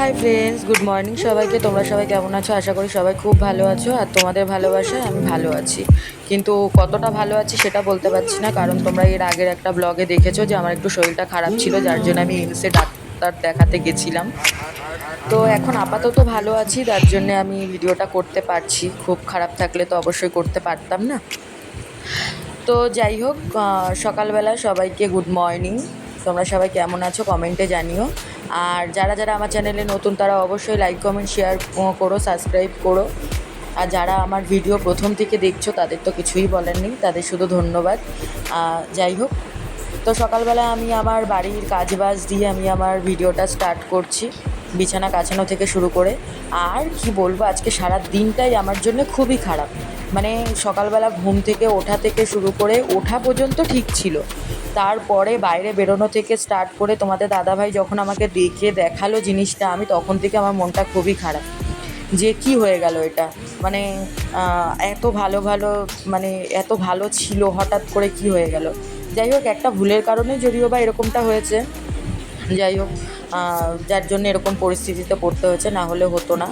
Hi friends good morning সবাইকে। তোমরা সবাই কেমন আছো? আশা করি সবাই খুব ভালো আছো আর তোমাদের ভালোবাসায় আমি ভালো আছি। কিন্তু কতটা ভালো আছি সেটা বলতে পারছি না, কারণ তোমরা এর আগের একটা ব্লগে দেখেছ যে আমার একটু শরীরটা খারাপ ছিল, যার জন্য আমি ইমসে ডাক্তার দেখাতে গেছিলাম। তো এখন আপাতত ভালো আছি, তার জন্য আমি ভিডিওটা করতে পারছি। খুব খারাপ থাকলে তো অবশ্যই করতে পারতাম না। তো যাই হোক সকালবেলা সবাইকে গুড মর্নিং তোমরা সবাই কেমন আছো? কমেন্টে জানিও। আর যারা যারা আমার চ্যানেলে নতুন, তারা অবশ্যই লাইক কমেন্ট শেয়ার করো সাবস্ক্রাইব করো। আর যারা আমার ভিডিও প্রথম থেকে দেখছ, তাদের তো কিছুই বলার নেই, তাদের শুধু ধন্যবাদ। যাই হোক, তো সকালবেলা আমি আমার বাড়ির কাজ বাজ দিয়ে আমি আমার ভিডিওটা স্টার্ট করছি, বিছানা কাছানো থেকে শুরু করে। আর কি বলব, আজকে সারা দিনটাই আমার জন্য খুবই খারাপ। মানে সকালবেলা ঘুম থেকে ওঠা থেকে শুরু করে ওঠা পর্যন্ত ঠিক ছিল। তারপরে বাইরে বেরোনো থেকে স্টার্ট করে তোমাদের দাদাভাই যখন আমাকে দেখে দেখাল জিনিসটা, আমি তখন থেকে আমার মনটা খুবই খারাপ। যে কি হয়ে গেল এটা? মানে এত ভালো ভালো মানে এত ভালো ছিল, হঠাৎ করে কি হয়ে গেল? যাই হোক, একটা ভুলের কারণে যদিও বা এরকমটা হয়েছে। যাই হোক যার জন্য এরকম পরিস্থিতিতে পড়তে হয়েছে, না হলে হতো না।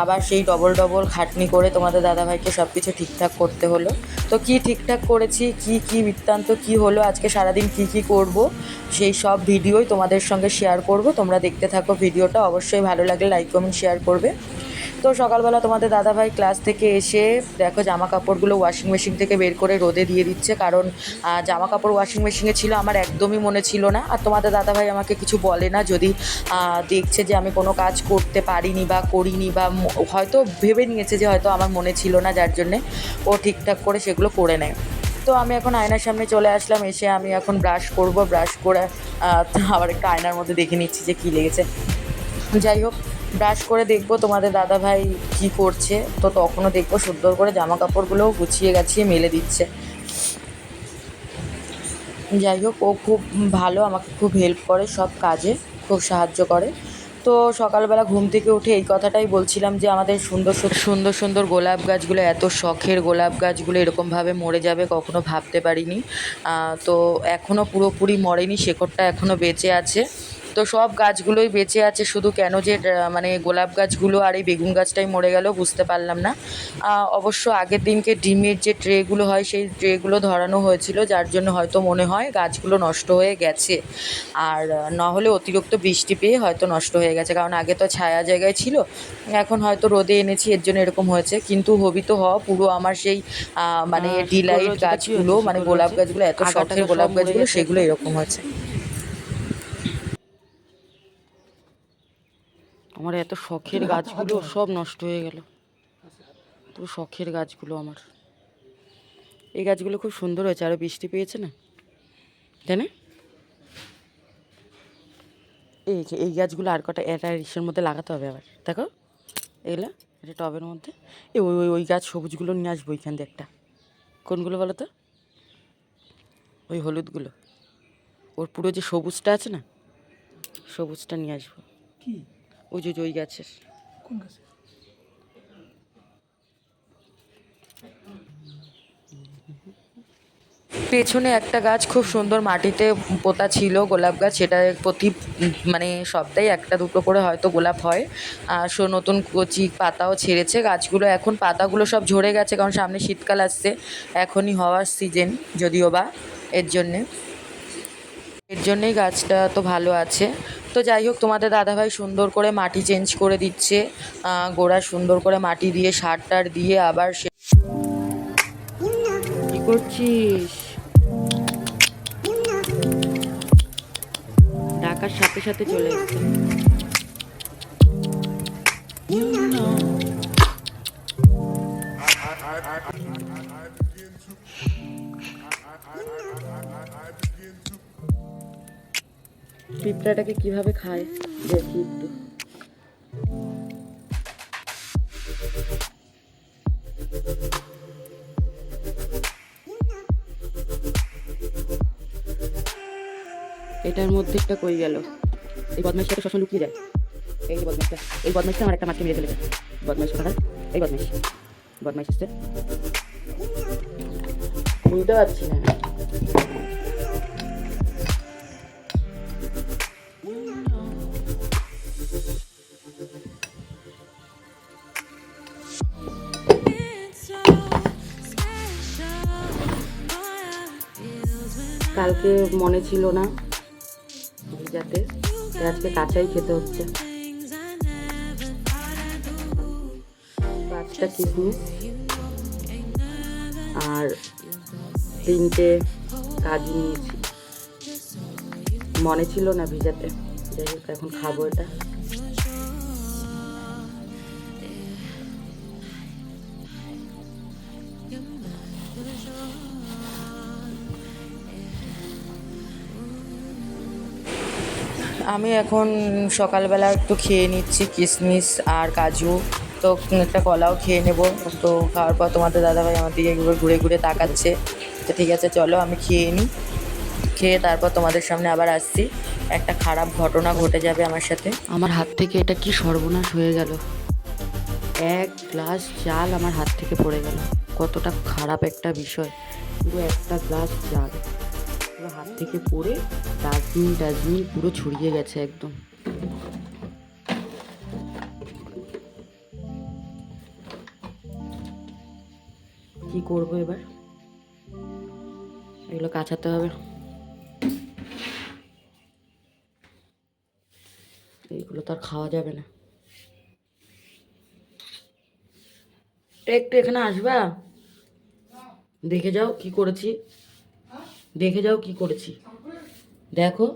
আবার সেই ডবল ডবল খাটনি করে তোমাদের দাদাভাইকে সব কিছু ঠিকঠাক করতে হলো। তো কি ঠিকঠাক করেছি, কি কি বৃত্তান্ত, কি হলো, আজকে সারাদিন কি কি করব, সেই সব ভিডিওই তোমাদের সঙ্গে শেয়ার করব। তোমরা দেখতে থাকো ভিডিওটা, অবশ্যই ভালো লাগলে লাইক কমেন্ট শেয়ার করবে। তো সকালবেলা তোমাদের দাদাভাই ক্লাস থেকে এসে দেখো জামা কাপড়গুলো ওয়াশিং মেশিন থেকে বের করে রোদে দিয়ে দিচ্ছে। কারণ জামা কাপড় ওয়াশিং মেশিনে ছিল, আমার একদমই মনে ছিল না। আর তোমাদের দাদাভাই আমাকে কিছু বলে না, যদি দেখছে যে আমি কোনো কাজ করতে পারিনি বা করিনি বা হয়তো ভেবে নিয়েছে যে হয়তো আমার মনে ছিল না, যার জন্যে ও ঠিকঠাক করে সেগুলো করে নেয়। তো আমি এখন আয়নার সামনে চলে আসলাম, এসে আমি এখন ব্রাশ করব। ব্রাশ করে আবার একটা আয়নার মধ্যে দেখে নিচ্ছি যে কী লেগেছে। যাই হোক ব্রাশ করে দেখব তোমাদের দাদা ভাই কী করছে। তো তখনও দেখব সুন্দর করে জামা কাপড়গুলোও গুছিয়ে গাছিয়ে মেলে দিচ্ছে। যাই হোক, ও খুব ভালো, আমাকে খুব হেল্প করে সব কাজে, খুব সাহায্য করে। তো সকালবেলা ঘুম থেকে উঠে এই কথাটাই বলছিলাম যে আমাদের সুন্দর সুন্দর সুন্দর গোলাপ গাছগুলো, এত শখের গোলাপ গাছগুলো এরকমভাবে মরে যাবে কখনো ভাবতে পারিনি। তো এখনও পুরোপুরি মরেনি, শেকড়টা এখনও বেঁচে আছে। তো সব গাছগুলোই বেঁচে আছে শুধু কেন যে মানে গোলাপ গাছগুলো আর এই বেগুন গাছটাই মরে গেল বুঝতে পারলাম না। অবশ্য আগের দিনকে ডিমের যে ট্রেগুলো হয় সেই ট্রেগুলো ধরানো হয়েছিল যার জন্য হয়তো মনে হয় গাছগুলো নষ্ট হয়ে গেছে। আর না হলে অতিরিক্ত বৃষ্টি পেয়ে হয়তো নষ্ট হয়ে গেছে কারণ আগে তো ছায়া জায়গায় ছিল এখন হয়তো রোদে এনেছি এর জন্য এরকম হয়েছে। কিন্তু হবি তো হওয়া পুরো আমার সেই মানে হ্যাঁ, ডিলাইট গাছগুলো মানে গোলাপ গাছগুলো এত শখের গোলাপ গাছগুলো গেছে। সেগুলো এরকম হয়েছে। আমার এত শখের গাছগুলো সব নষ্ট হয়ে গেল। পুরো শখের গাছগুলো আমার। এই গাছগুলো খুব সুন্দর হয়েছে আরও বৃষ্টি পেয়েছে না? তাই না? এই যে এই গাছগুলো আর কটা এটা ইসের মধ্যে লাগাতে হবে আবার। দেখো এগুলো এটা টবের মধ্যে। এ ওই ওই ওই গাছ সবুজগুলো নিয়ে আসব ওইখান দিয়ে একটা। কোনগুলো বলো তো? ওই হলুদগুলো। ওর পুরো যে সবুজটা আছে না সবুজটা নিয়ে আসব। কি? ওই যে ওই গাছের। কোন গাছে? পেছনে একটা গাছ খুব সুন্দর মাটিতে পোতা ছিল গোলাপ গাছ। সেটা প্রতি মানে সপ্তাহে একটা দুটো করে হয়তো গোলাপ হয়। আর সো নতুন কচি পাতাও ছেড়েছে। গাছগুলো এখন পাতাগুলো সব ঝরে গেছে কারণ সামনে শীতকাল আসছে। এখনই হওয়ার সিজন যদিও বা এর জন্যে। এর জন্যেই গাছটা তো ভালো আছে। তো যাই হোক, তোমাদের দাদাভাই সুন্দর করে মাটি চেঞ্জ করে দিচ্ছে। গোড়া সুন্দর করে মাটি দিয়ে, সার টার দিয়ে আবার সে কি করছিস? ডাকার সাথে সাথে চলে এসছে। পিঁপড়াটাকে কীভাবে খায়? দেখি একটু। এটার মধ্যে একটা কই গেল? এই বদমাইশটাকে সবসময় লুকিয়ে যায়। এই যে বদমাইশটা। এই বদমাইশটা আমার একটা মাছকে মেরে ফেলেছে। বদমাইশ কোথাকার? এই বদমাইশ। বদমাইশ বুঝতে পারছি না। কালকে মনে ছিল না তাই আজকে কাঁচাই খেতে হচ্ছে। পাঁচটা কিশমিশ আর তিনটে কাজু নিয়েছি। মনে ছিল না ভিজাতে। যাই হোক, এখন খাব এটা। আমি এখন সকালবেলা একটু খেয়ে নিচ্ছি কিশমিশ আর কাজু। তো একটা কলাও খেয়ে নেব। তো খাওয়ার পর তোমাদের দাদাভাই আমার দিকে একবার ঘুরে ঘুরে তাকাচ্ছে। তো ঠিক আছে, চলো আমি খেয়ে নিই। খেয়ে তারপর তোমাদের সামনে আবার আসছি। একটা খারাপ ঘটনা ঘটে যাবে আমার সাথে। আমার হাত থেকে এটা কি সর্বনাশ হয়ে গেল? এক গ্লাস চাল আমার হাত থেকে পড়ে গেল। কতটা খারাপ একটা বিষয়। পুরো একটা গ্লাস চাল। পুরো হাত থেকে পড়ে ডাস্টবিন ডাস্টবিন পুরো ছড়িয়ে গেছে একদম। কি করব এবার? এগুলো কাচাতে হবে। এগুলো তো আর খাওয়া যাবে না। একটু এখানে আসবা? দেখে যাও কি করেছি। দেখে যাও কি করেছি। দেখো।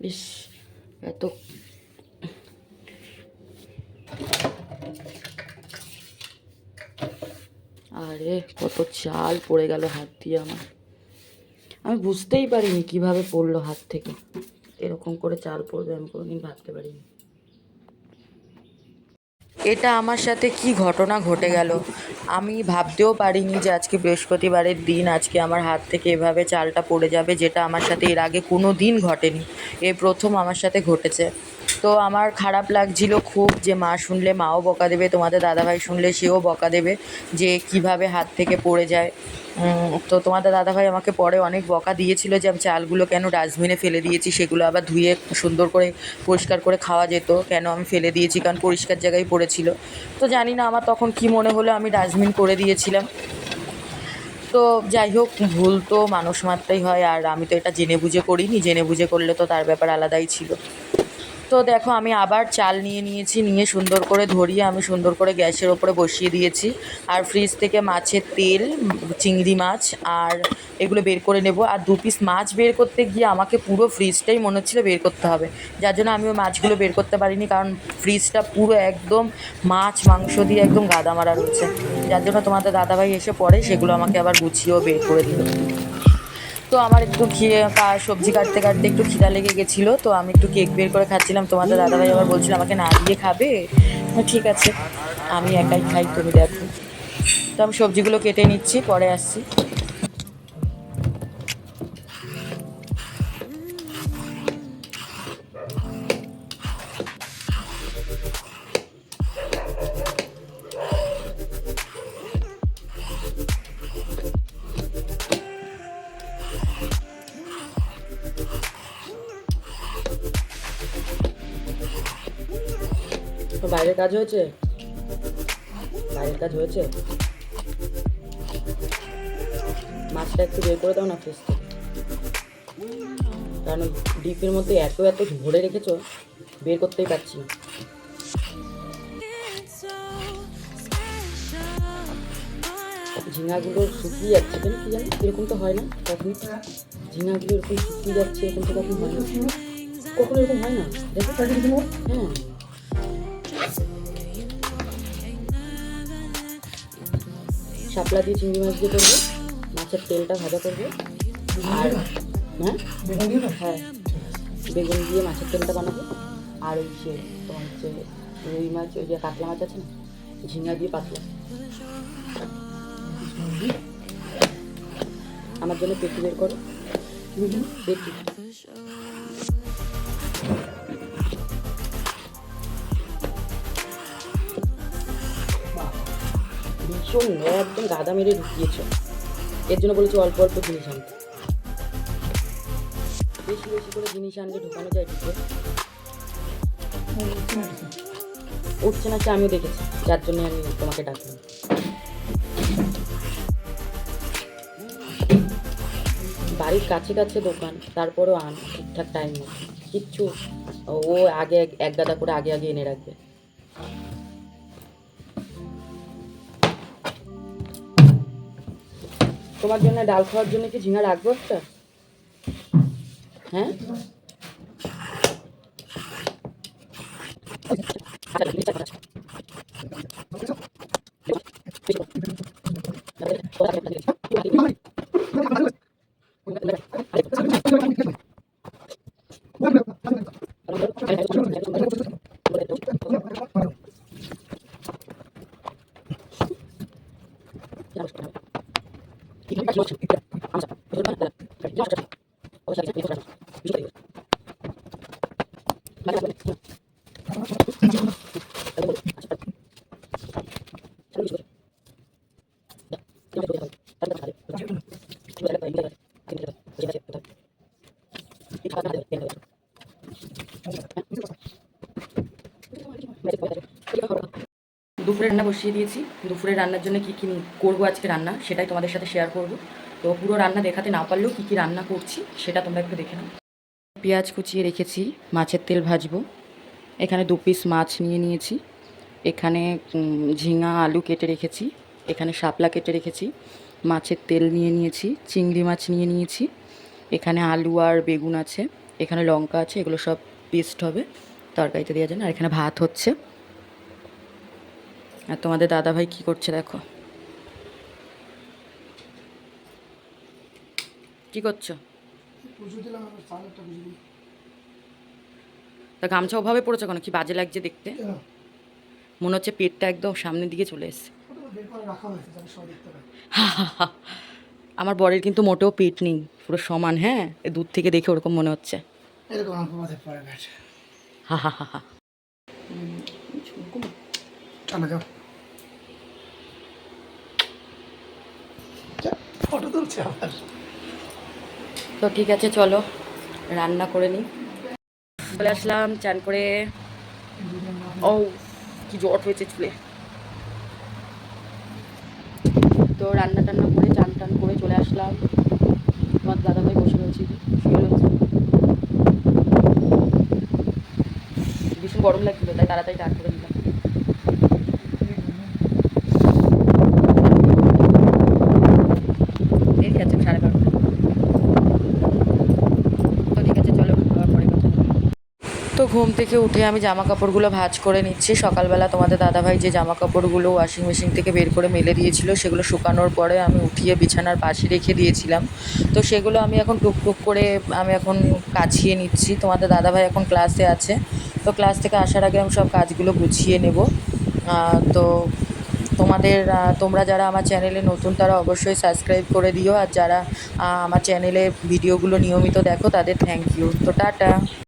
ইস, এত আরে, কত চাল পড়ে গেল হাত দিয়ে আমার। আমি বুঝতেই পারিনি কীভাবে পড়ল হাত থেকে। এরকম করে চাল পড়বে, আমি কোনোদিন ভাবতে পারিনি। এটা আমার সাথে কি ঘটনা ঘটে গেল? আমি ভাবতেও পারিনি যে আজকে বৃহস্পতিবারের দিন আজকে আমার হাত থেকে এভাবে চালটা পড়ে যাবে, যেটা আমার সাথে এর আগে কোনো দিন ঘটেনি। এ প্রথম আমার সাথে ঘটেছে। তো আমার খারাপ লাগছিল খুব যে মা শুনলে মাও বকা দেবে, তোমাদের দাদাভাই শুনলে সেও বকা দেবে যে কীভাবে হাত থেকে পড়ে যায়। তো তোমাদের দাদাভাই আমাকে পরে অনেক বকা দিয়েছিল যে আমি চালগুলো কেন ডাস্টবিনে ফেলে দিয়েছি, সেগুলো আবার ধুয়ে সুন্দর করে পরিষ্কার করে খাওয়া যেত, কেন আমি ফেলে দিয়েছি কারণ পরিষ্কার জায়গায় পড়েছিল। তো জানি না আমার তখন কি মনে হলো আমি ডাস্টবিন করে দিয়েছিলাম। তো যাই হোক, ভুল তো মানুষ মাত্রই হয়, আর আমি তো এটা জেনে বুঝে করিনি, জেনে বুঝে করলে তো তার ব্যাপার আলাদাই ছিল। তো দেখো, আমি আবার চাল নিয়ে নিয়েছি, নিয়ে সুন্দর করে ধরিয়ে আমি সুন্দর করে গ্যাসের ওপরে বসিয়ে দিয়েছি। আর ফ্রিজ থেকে মাছের তেল, চিংড়ি মাছ আর এগুলো বের করে নেব। আর দু পিস মাছ বের করতে গিয়ে আমাকে পুরো ফ্রিজটাই মনে হচ্ছিল বের করতে হবে। যার জন্য আমি ওই মাছগুলো বের করতে পারিনি, কারণ ফ্রিজটা পুরো একদম মাছ, মাংস দিয়ে একদম গাদা মারা রয়েছে। যার জন্য তোমাদের দাদাভাই এসে পড়ে সেগুলো আমাকে আবার গুছিয়েও বের করে দিল। তো আমার একটু সবজি কাটতে কাটতে একটু খিদা লেগে গেছিল তো আমি একটু কেক বের করে খাচ্ছিলাম। তোমাদের দাদাভাই আবার বলছিল আমাকে না দিয়ে খাবে? হ্যাঁ, ঠিক আছে আমি একাই খাই তুমি দেখো। তো আমি সবজিগুলো কেটে নিচ্ছি পরে আসছি। বাইরের কাজ হয়েছে? বাইরের কাজ হয়েছে? মাছটা একটু বের করে দাও না ফ্রিজ থেকে কারণ ডিপের মধ্যে এত এত ভরে রেখেছো, বের করতেই পারছি না। ঝিঙাগুলো শুকিয়ে যাচ্ছে কেন কি জানি? এরকম তো হয় না কখন। ঝিঙাগুলো এরকম শুকিয়ে যাচ্ছে, এরকম তো কখন হয় না। কখনো এরকম হয় না? দেখো হ্যাঁ। শাপলা দিয়ে চিংড়ি মাছ দিয়ে করব। মাছের তেলটা ভাজা করব। আর হ্যাঁ? হ্যাঁ। বেগুন দিয়ে মাছের তেলটা বানাবো। আর ওই সে তোমার হচ্ছে রুই মাছ, ওই যে কাতলা মাছ আছে না, ঝিঙা দিয়ে পাতলা। আমার জন্য পেটি বের করো। পেটি। ভীষণ একদম গাদা মেরে ঢুকিয়েছ। এর জন্য বলেছি অল্প অল্প জিনিস আনতে। বেশি বেশি করে জিনিস আনলে ঢুকানো যায় ঢুকে। উঠছে না আমি দেখেছি। যার জন্য আমি তোমাকে ডাকলাম। বাড়ির কাছে কাছে দোকান, তারপরেও আন, ঠিকঠাক টাইম নেই। কিচ্ছু, ও আগে এক গাদা করে আগে আগে এনে রাখবে। তোমার জন্য ডাল খাওয়ার জন্য কি ঝিঙা রাখব একটা? হ্যাঁ? 你后来的美国政府。বসিয়ে দিয়েছি। দুপুরে রান্নার জন্য কী কী করব আজকে রান্না, সেটাই তোমাদের সাথে শেয়ার করব। তো পুরো রান্না দেখাতে না পারলেও কী কী রান্না করছি, সেটা তোমরা একটু দেখে নাও। পেঁয়াজ কুচিয়ে রেখেছি, মাছের তেল ভাজবো। এখানে দু পিস মাছ নিয়ে নিয়েছি। এখানে ঝিঙা, আলু কেটে রেখেছি। এখানে শাপলা কেটে রেখেছি। মাছের তেল নিয়ে নিয়েছি, চিংড়ি মাছ নিয়ে নিয়েছি। এখানে আলু আর বেগুন আছে। এখানে লঙ্কা আছে, এগুলো সব পেস্ট হবে। তরকারিতে দেওয়ার জন্য আর এখানে ভাত হচ্ছে। আর তোমাদের দাদা ভাই কী করছে দেখো? কি করছ? তা গামছা ওভাবে পড়েছো কেন? কি বাজে লাগছে দেখতে? মনে হচ্ছে পেটটা একদম সামনের দিকে চলে এসছে। আমার বরের কিন্তু মোটেও পেট নেই পুরো সমান হ্যাঁ? দূর থেকে দেখে ওরকম মনে হচ্ছে। হা হা হা হা চলো যাও ফটো তুলছে আবার। তো ঠিক আছে, চলো, রান্না করে নিই। চলে আসলাম, চান করে। ও, কি জট হয়েছে চুলে। তো রান্না টান্না করে, চান টান করে চলে আসলাম। তোমার দাদা ভাই বসে রয়েছে। শুয়ে রয়েছে। ভীষণ গরম লাগছিল, তাই তাড়াতাড়ি চান করে নিলাম এই আছে সাড়ে বারোটা তো ঠিক আছে চলো আবার পরে কথা হবে। তো ঘুম থেকে উঠে আমি জামা কাপড়গুলো ভাজ করে নিচ্ছি। সকালবেলা তোমাদের দাদাভাই যে জামা কাপড়গুলো ওয়াশিং মেশিন থেকে বের করে মেলে দিয়েছিল, সেগুলো শুকানোর পরে আমি উঠিয়ে বিছানার পাশে রেখে দিয়েছিলাম। তো সেগুলো আমি এখন টুকটুক করে আমি এখন কাছিয়ে নিচ্ছি। তোমাদের দাদাভাই এখন ক্লাসে আছে। তো ক্লাস থেকে আসার আগে আমি সব কাজগুলো গুছিয়ে নেব। তো তোমাদের তোমরা যারা আমার চ্যানেলে নতুন, তারা অবশ্যই সাবস্ক্রাইব করে দিও। আর যারা আমার চ্যানেলে ভিডিওগুলো নিয়মিত দেখো, তাদের থ্যাংক ইউ তো টাটা।